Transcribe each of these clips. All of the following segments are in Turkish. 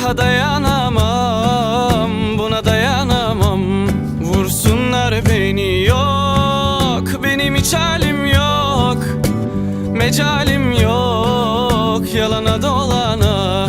daha dayanamam Buna dayanamam. Vursunlar beni yok. Benim hiç halim yok. Mecalim yok Yalana dolana.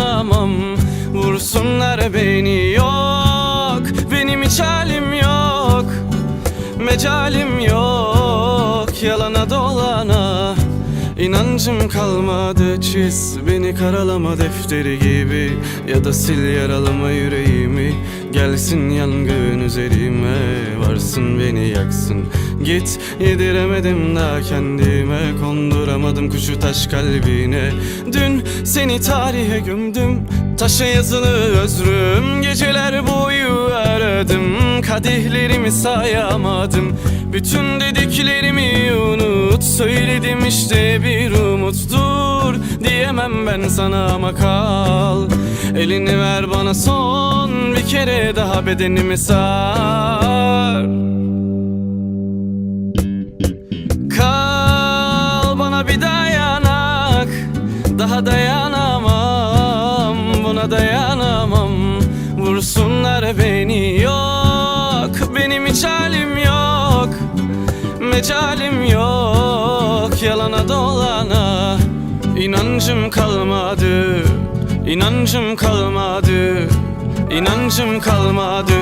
Vursunlar beni yok Benim hiç halim yok Mecalim yok. Yalana dolana İnancım kalmadı çiz Beni karalama defteri gibi. Ya da sil yaralama yüreğimi Gelsin yangın üzerime. Varsın beni yaksın Git yediremedim daha kendime. Konduramadım kuşu taş kalbine. Dün seni tarihe gömdüm Taşa yazılı özrüm. Geceler boyu aradım Kadehlerimi sayamadım. Bütün dediklerimi unut Söyledim işte bir umut Dur diyemem ben sana ama kal. Elini ver bana son Bir kere daha bedenimi sar. Kal bana bir dayanak. Daha dayanamam halim yok Mecalim yok. Yalana dolana İnancım kalmadı İnancım kalmadı İnancım kalmadı